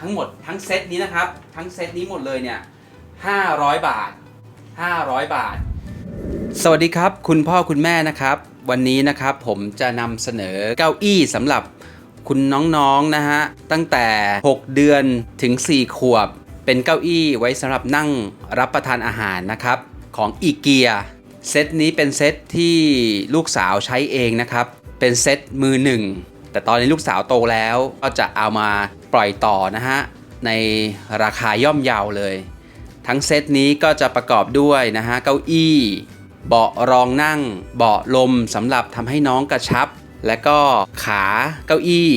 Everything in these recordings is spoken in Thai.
ทั้งหมดทั้งเซตนี้นะครับ ทั้งเซตนี้หมดเลยเนี่ย500 บาท 500 บาท สวัสดีครับ คุณพ่อคุณแม่นะครับ วันนี้นะครับผมจะนำเสนอเก้าอี้สำหรับคุณน้องๆนะฮะตั้งแต่ 6 เดือนถึง 4 ขวบ เป็นเก้าอี้ไว้สำหรับนั่งรับประทานอาหารนะครับ ของอีเกียเซตนี้เป็นเซตที่ลูกสาวใช้เองนะครับ เป็นเซตมือหนึ่ง แต่ตอนนี้ลูกสาวโตแล้วก็จะเอามาปล่อยต่อนะฮะ ในราคาย่อมเยาวเลย ทั้งเซตนี้ก็จะประกอบด้วยนะฮะ เก้าอี้ เบาะรองนั่ง เบาะลมสำหรับทำให้น้องกระชับ และก็ขาเก้าอี้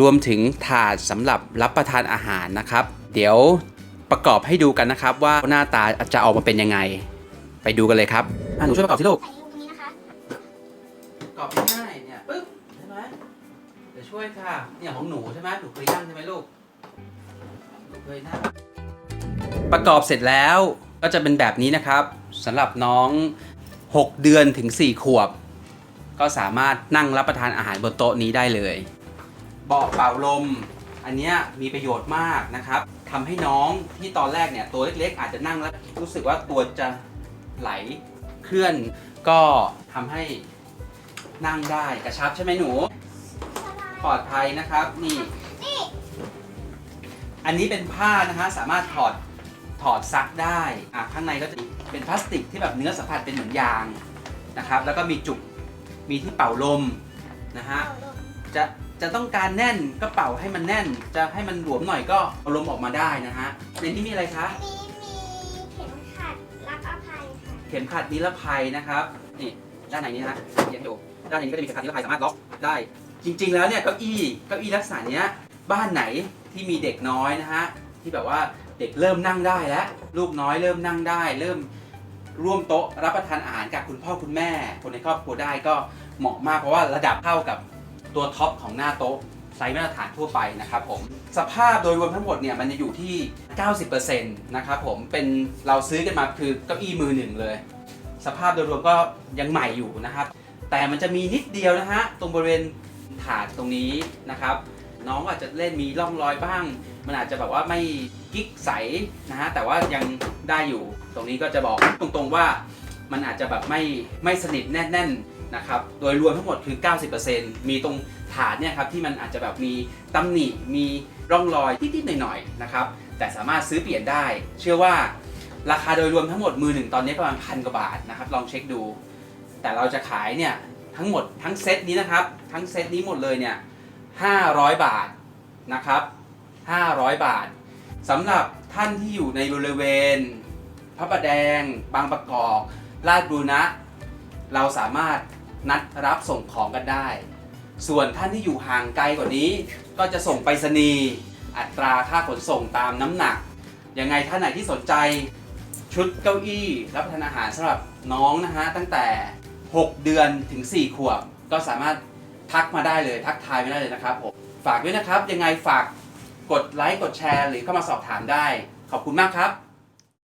รวมถึงถาดสำหรับรับประทานอาหารนะครับ เดี๋ยวประกอบให้ดูกันนะครับ ว่าหน้าตาจะออกมาเป็นยังไง ไปดูกันเลยครับอะหนูช่วยประกอบสิลูกใส่ตรงนี้นะคะประกอบง่ายๆเนี่ยปึ๊บใช่ไหมเดี๋ยวช่วยค่ะเนี่ยของหนูใช่ไหมหนูเคยย่างใช่ไหมลูกหนูเคยนั่งประกอบเสร็จแล้วก็จะเป็นแบบนี้นะครับสำหรับน้อง 6 เดือนถึง 4 ขวบ ก็สามารถนั่งรับประทานอาหารบนโต๊ะนี้ได้เลย เบาะเป่าลม อันนี้มีประโยชน์มากนะครับทำให้น้องที่ตอนแรกเนี่ยตัวเล็กๆ อาจจะนั่งแล้วรู้สึกว่าตัวจะไหลเคลื่อน ก็ทำให้นั่งได้กระชับใช่ไหมหนู ปลอดภัยนะครับนี่นี่ อันนี้เป็นผ้านะฮะสามารถถอดถอดซักได้อะข้างในก็จะเป็นพลาสติกที่แบบเนื้อสัมผัสเป็นเหมือนยางนะครับ แล้วก็มีจุกมีที่เป่าลมนะฮะเอาลงจะจะต้องการแน่นก็เป่าให้มันแน่น จะให้มันหลวมหน่อยก็เอาลมออกมาได้นะฮะในนี้มีอะไรคะอันนี้มีเข็มขัดรับอภัยค่ะเข็มขัดนิรภัยนะครับนี่ด้านไหนนี้นะเขียนอยู่ด้านนี้ก็จะมีเข็มขัดนิรภัยสามารถล็อกได้ จริง ๆ แล้วเนี่ยเก้าอี้เก้าอี้ลักษณะเนี้ยบ้านไหนที่มีเด็กน้อยนะฮะที่แบบว่าเด็กเริ่มนั่งได้แล้ว ลูกน้อยเริ่มนั่งได้ เริ่มร่วมโต๊ะรับประทานอาหารกับคุณพ่อคุณแม่ คนในครอบครัวได้ก็เหมาะมากเพราะว่าระดับเท่ากับตัวท็อปของหน้าโต๊ะไซส์มาตรฐานทั่วไปนะครับผมสภาพโดยรวมทั้งหมดเนี่ยมันจะอยู่ที่ 90%นะครับผมเป็นเราซื้อกันมาคือเก้าอี้มือหนึ่งเลย สภาพโดยรวมก็ยังใหม่อยู่นะครับ แต่มันจะมีนิดเดียวนะฮะตรงบริเวณ ถาดตรงนี้นะครับ น้องอาจจะเล่นมีร่องรอยบ้าง มันอาจจะแบบว่าไม่กิ๊กใสนะฮะแต่ว่ายังได้อยู่ตรงนี้ก็จะบอกตรงๆว่ามันอาจจะแบบไม่ไม่สนิทแน่นๆนะครับโดยรวมทั้งหมดคือ 90%มีตรงถาดเนี่ยครับที่มันอาจจะแบบมีตำหนิมีร่องรอยนิดๆหน่อยๆนะครับแต่สามารถซื้อเปลี่ยนได้ เชื่อว่าราคาโดยรวมทั้งหมดมือหนึ่งตอนนี้ประมาณพันกว่าบาทนะครับลองเช็คดู แต่เราจะขายเนี่ย ทั้งหมดทั้งเซตนี้นะครับ ทั้งเซตนี้หมดเลยเนี่ย500 บาทนะครับ 500 บาทสำหรับท่านที่อยู่ในบริเวณ พระประแดง บางประกอบลาดบูรณะ เราสามารถนัดรับส่งของกันได้ ส่วนท่านที่อยู่ห่างไกลกว่านี้ ก็จะส่งไปรษณีย์อัตราค่าขนส่งตามน้ำหนัก ยังไงท่านไหนที่สนใจชุดเก้าอี้รับประทานอาหารสำหรับน้องนะฮะตั้งแต่ 6 เดือนถึง 4 ขวบ ก็สามารถทักมาได้เลยทักทายไม่ได้เลยนะครับผมฝากด้วยนะครับยังไงฝากกดไลค์กดแชร์ หรือเข้ามาสอบถามได้ ขอบคุณมากครับ